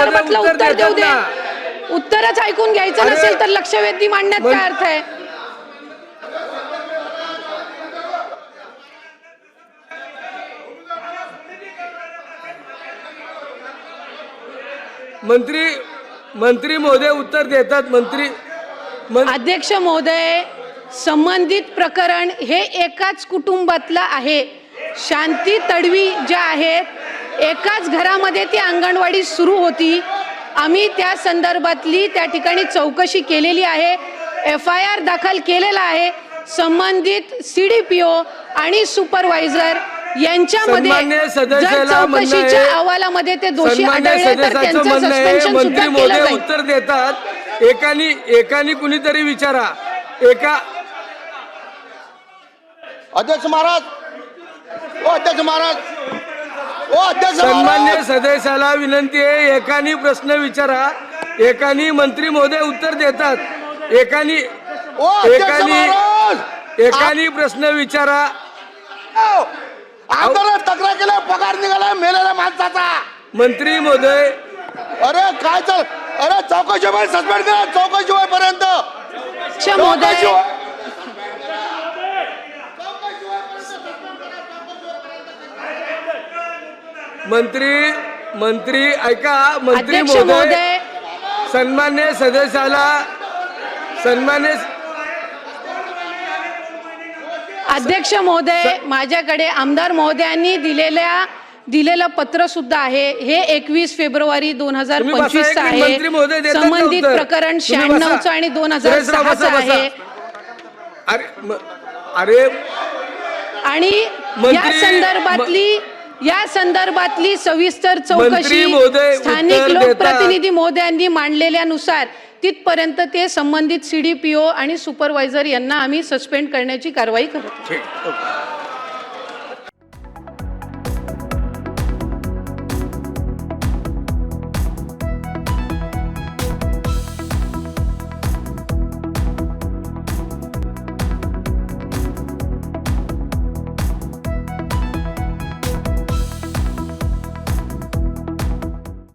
संदर्भातलं उत्तर उत्तर देऊ दे. उत्तरच ऐकून घ्यायचं नसेल तर लक्षवेधी मांडण्यात काय अर्थ आहे? मंत्री मंत्री महोदय उत्तर देतात. मंत्री अध्यक्ष महोदय संबंधित प्रकरण हे एकाच कुटुंबातलं आहे. शांती तडवी ज्या आहेत एकाच घरामध्ये ती अंगणवाडी सुरू होती. आम्ही त्या संदर्भातली त्या ठिकाणी चौकशी केलेली आहे. एफ आय आर दाखल केलेला आहे. संबंधित सी डी पी ओ आणि सुपरवायझर यांच्यामध्ये चौकशीच्या अहवालामध्ये ते दोषी आढळले तर त्यांचं सस्पेन्शन मंत्री सुद्धा केलं महोदय जाईल. उत्तर देतात. एकानी एकानी कुणीतरी विचारा. एका अध्यक्ष महाराज! ओ अध्यक्ष महाराज! सन्मान्य सदस्याला विनंती आहे एकानी प्रश्न विचारा एकानी मंत्री महोदय उत्तर देतात एकानी एकानी एकानी प्रश्न विचारा. तक्रार केल्या पगार निघाला मेलेल्या माणसाचा. मंत्री महोदय अरे काय चाल अरे चौकशी सस्पेंड करा चौकशी होईपर्यंत अध्यक्ष चौकशी महोदय होय- मंत्री मंत्री ऐका मंत्री अध्यक्ष महोदय सन्मान्य सदस्याला सन्मान्य अध्यक्ष महोदय माझ्याकडे आमदार महोदयांनी दिलेल्या दिलेलं पत्र सुद्धा आहे हे एकवीस फेब्रुवारी दोन हजार पंचवीस आहे संबंधित. प्रकरण तुम्ही बसा. शहाण्णवचं आणि दोन हजार सहाचं बसा. आहे अरे आणि या संदर्भातली या संदर्भातली सविस्तर चौकशी स्थानिक लोकप्रतिनिधी महोदयांनी मांडलेल्यानुसार तिथपर्यंत ते संबंधित सीडीपीओ आणि सुपरवायझर यांना आम्ही सस्पेंड करण्याची कारवाई करतो.